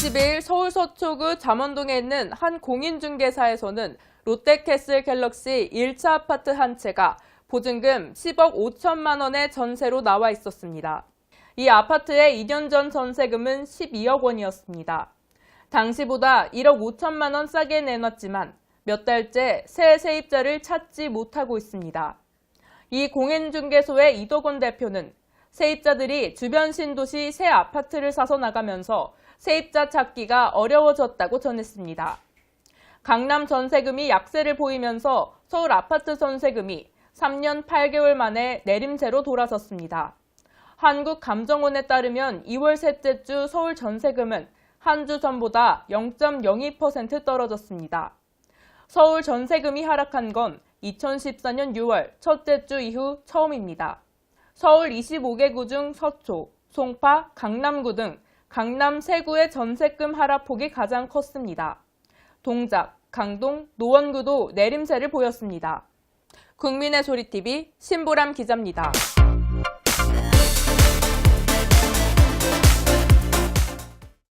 20일 서울 서초구 잠원동에 있는 한 공인중개사에서는 롯데캐슬 갤럭시 1차 아파트 한 채가 보증금 10억 5천만 원의 전세로 나와 있었습니다. 이 아파트의 2년 전 전세금은 12억 원이었습니다. 당시보다 1억 5천만 원 싸게 내놨지만 몇 달째 새 세입자를 찾지 못하고 있습니다. 이 공인중개소의 이덕원 대표는 세입자들이 주변 신도시 새 아파트를 사서 나가면서 세입자 찾기가 어려워졌다고 전했습니다. 강남 전세금이 약세를 보이면서 서울 아파트 전세금이 3년 8개월 만에 내림세로 돌아섰습니다. 한국감정원에 따르면 2월 셋째 주 서울 전세금은 한 주 전보다 0.02% 떨어졌습니다. 서울 전세금이 하락한 건 2014년 6월 첫째 주 이후 처음입니다. 서울 25개구 중 서초, 송파, 강남구 등 강남 세구의 전세금 하락폭이 가장 컸습니다. 동작, 강동, 노원구도 내림세를 보였습니다. 국민의 소리TV 신보람 기자입니다.